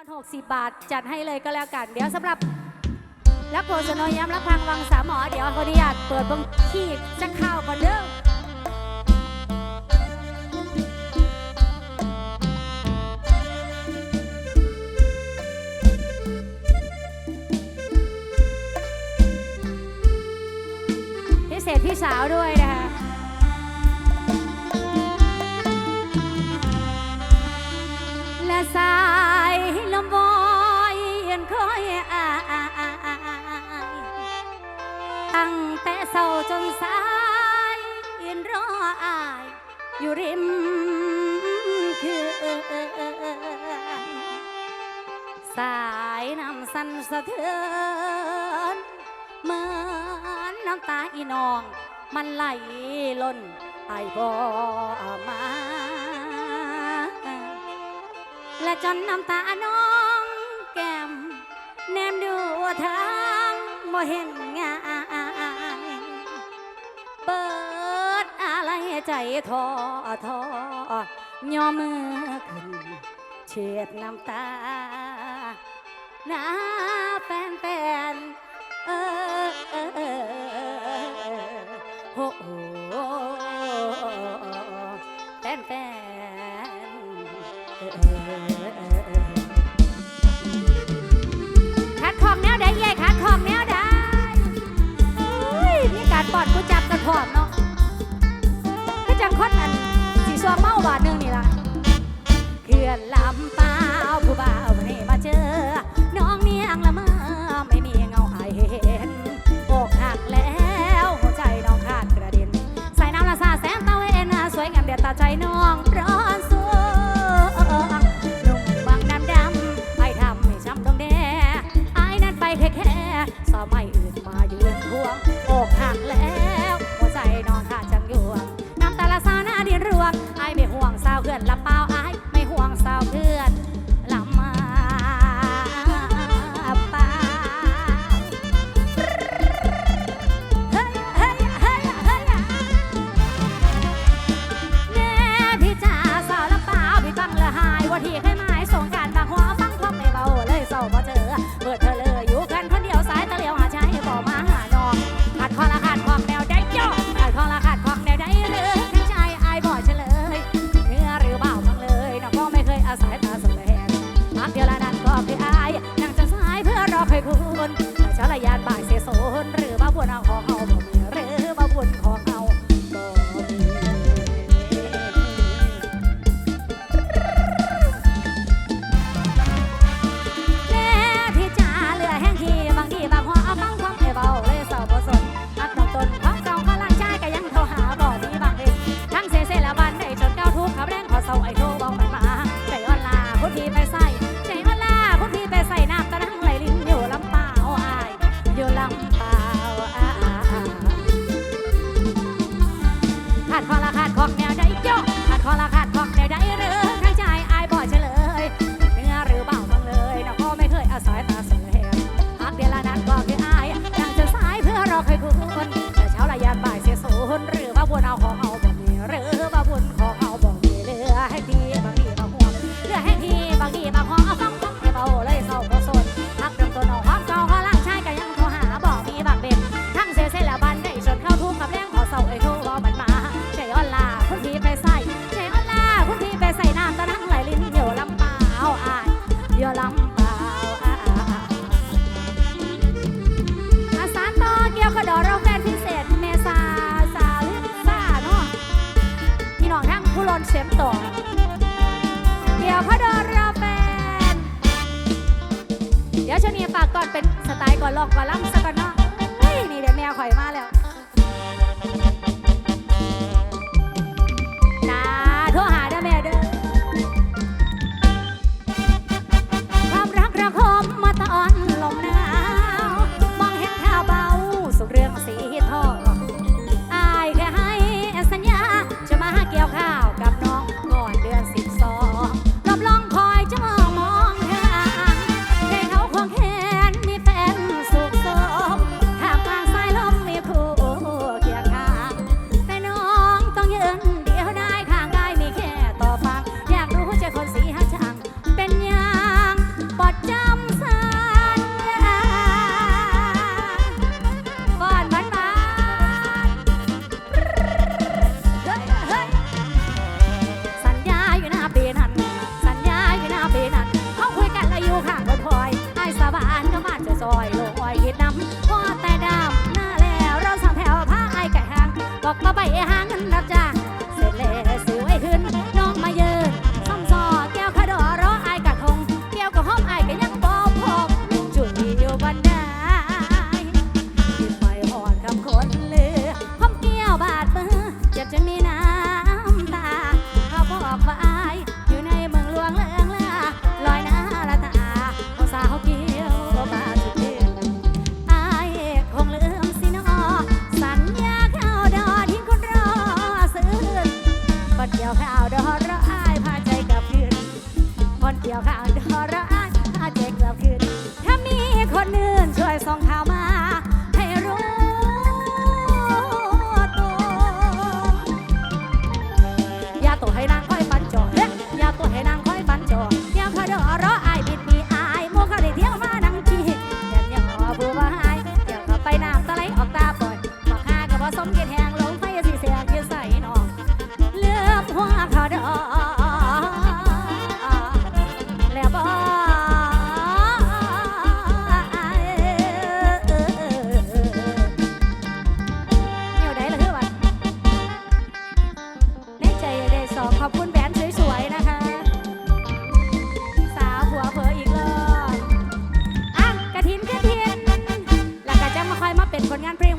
อน60 บาท จัดให้เลยก็แล้วกัน เดี๋ยวสำหรับรักโกสนอยย้ำรักพังวังสามหมอ เดี๋ยวขออนุญาตเปิดบังคีบจะเข้าก่อนเด้อพิเศษพี่สาวด้วยนะคะ เศร้าจนสายอินรออาย อยู่ริมคือสายน้ำสั่นสะเทือนเหมือนน้ำตาอีนอง มันไหลล้นไอบ่มา และจนน้ำตาน้องแก้มแนมดูทางบ่เห็น ทอทอย่อมือขึ้นเช็ดน้ำตาหน้าแฟนแฟนเออเออเออโอ้โหแฟนแฟนเออ สาวใหม่อื่นไาดพอละค่ะ ก่อนเป็นสไตล์ก่อนลอกก่อนล่ำซะก่อนเนาะนี่เดี๋ยวแม่ข่อยมาแล้ว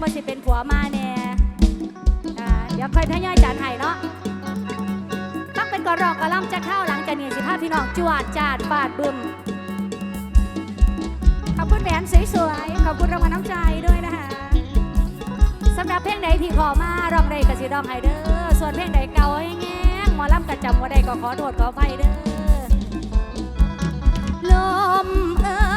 บ่สิเป็นผัวมาแน่เดี๋ยวค่อยทยายจัดให้เนาะต้องเป็นกรรอกกระล่ำจะเข้าหลังจะหนีสิภาพพี่น้องจวดจาดปาดบึมขอบคุณแหวนสวยๆขอบคุณรางวัลน้ำใจด้วยนะคะสำหรับเพลงใดที่ขอมาร้องใด้กสิดองไฮเดอร์ส่วนเพลงใดเก่าแง่หมอล่ำกระจำว่าใดก็ขอโทดขอไฟเด้อลมเอ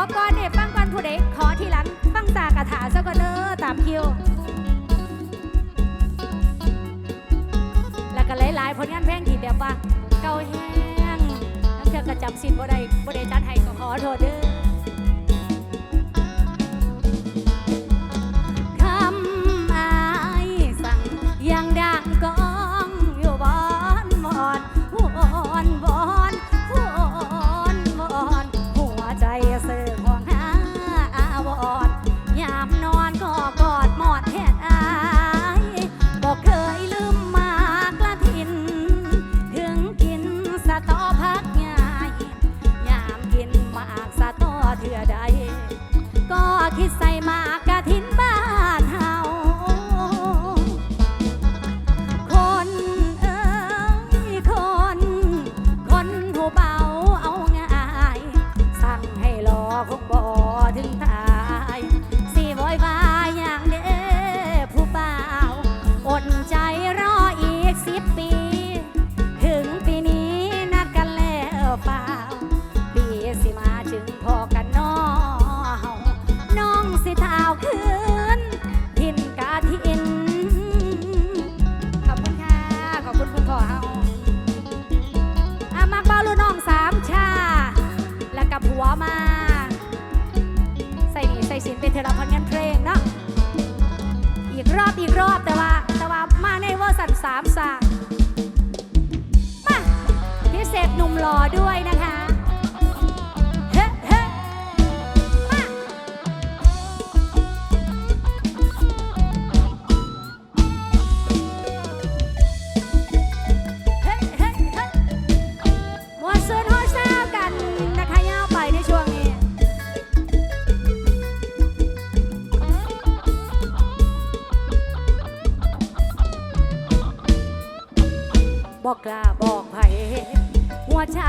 อก่อนเด็ฟังก่อนผู้ใดขอทีหลัง ฟังตากระถาซะก่อนเด้อตามคิว แล้วก็หลายๆผลงานเพลงที่แบบว่า เก่าแห้งน้ำเชื่อกระจำสินบ่ได้บ่ได้จัดให้ก็ขอโทษเด้อ่อด้วยนะคะเฮ้เฮ้มาเฮ้เฮเฮ้มวนนหัวเศร้กันนะคะย่าไปในช่วงนี้ บอกกล้า ใจ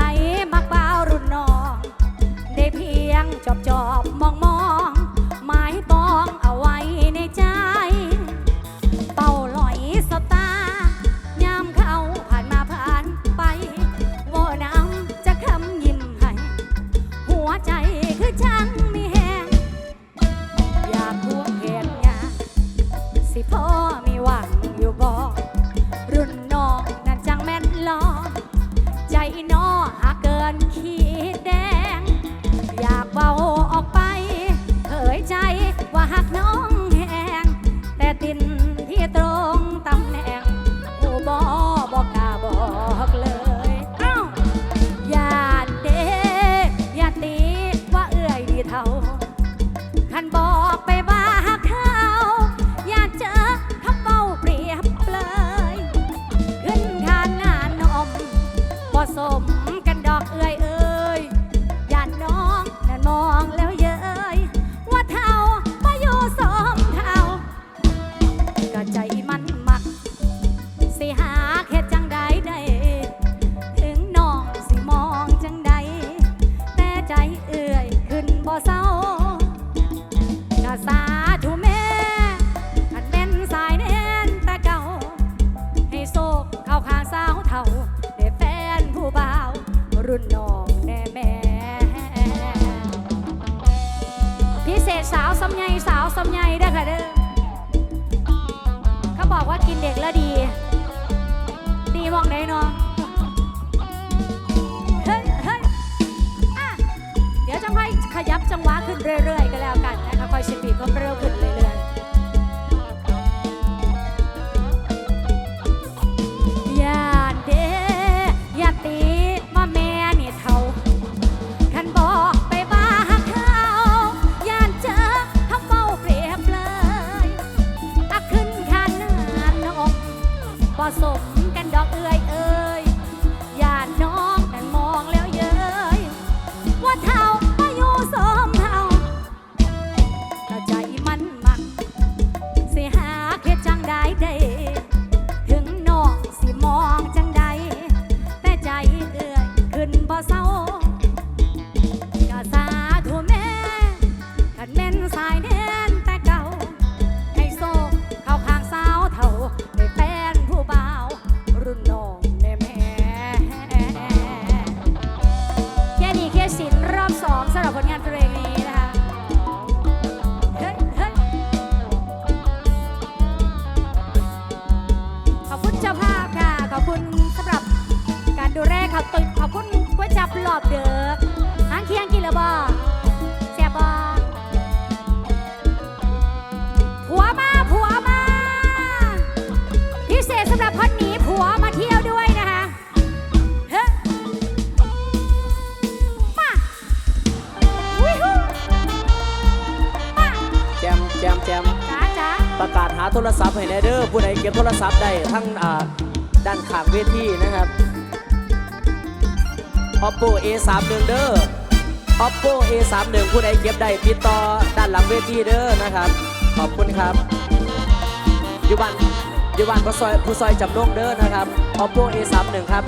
โทรศัพท์ให้แน่เด้อผู้ใดเก็บโทรศัพท์ได้ทั้งด้านข้างเวทีนะครับ oppo a 3 1เด้อ oppo a 3 1ผู้ใดเก็บได้ติดต่อด้านหลังเวทีเด้อนะครับ ขอบคุณครับอยู่บ้านอยู่บ้านผู้ซอยผู้ซอยจำลองเด้อนะครับ oppo a 3 1ครับ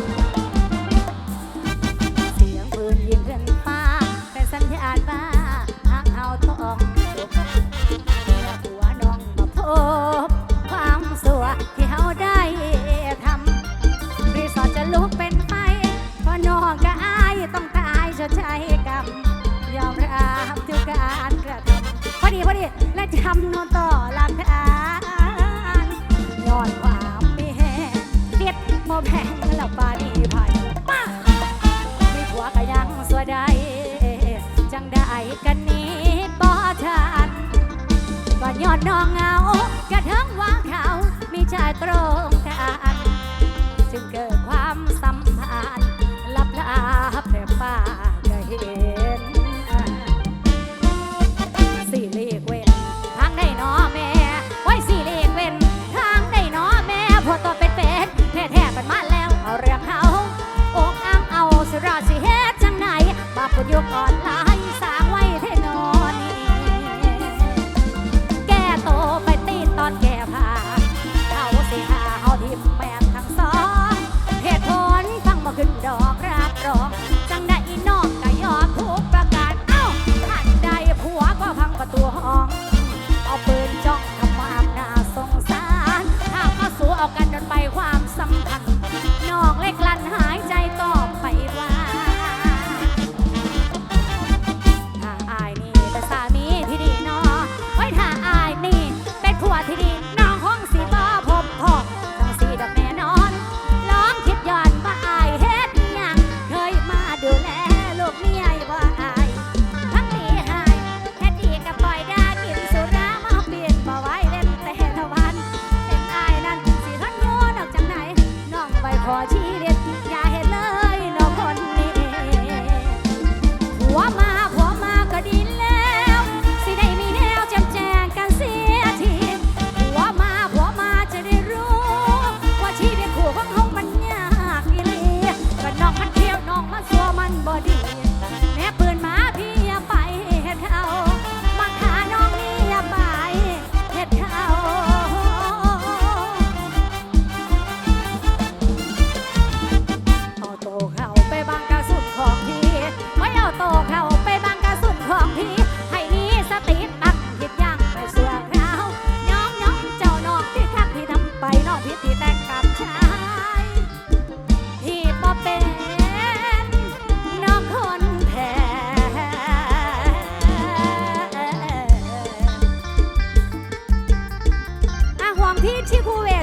ทำโนต่อหลักฐานย้อนความไม่แห้งเด็ดบ่แพงแล้วปานีพันป้าไม่ผัวก็ยังสวยได้จังได้กันนี้บ่ทันก่ย้อนน้องเงากระทั่งว่าเขามีชายตรงกันจึงเกิดความสัมพันธ์ลับลับแต่ป้าก็เห็น 别提苦味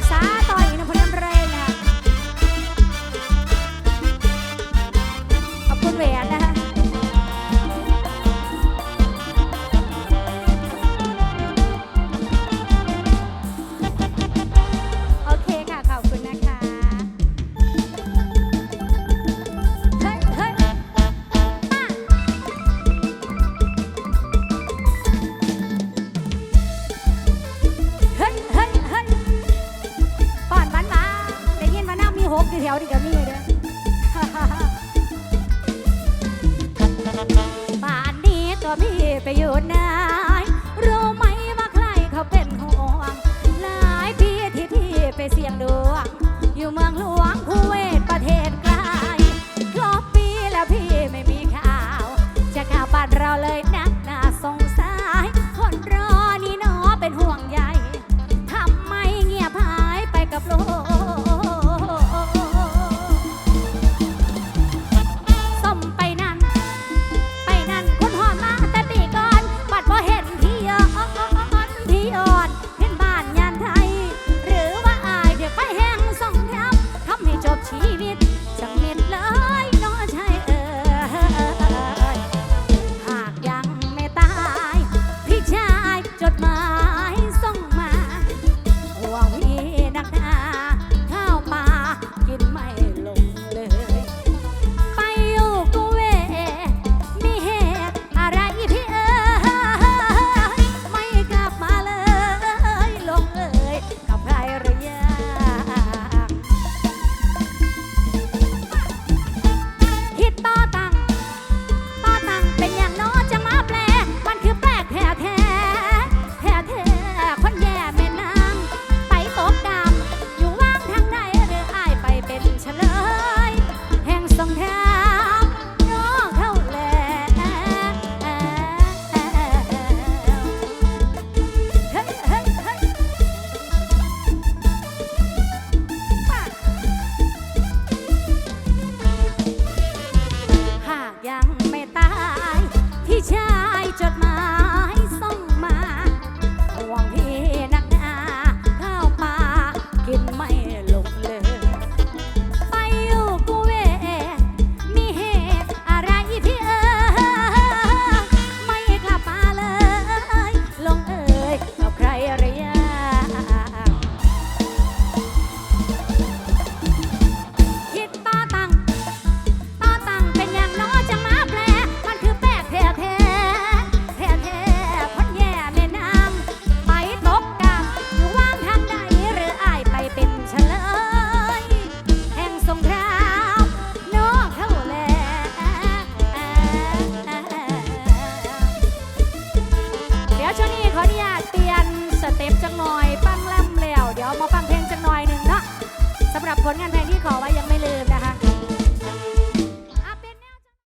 ประโยชน์นะ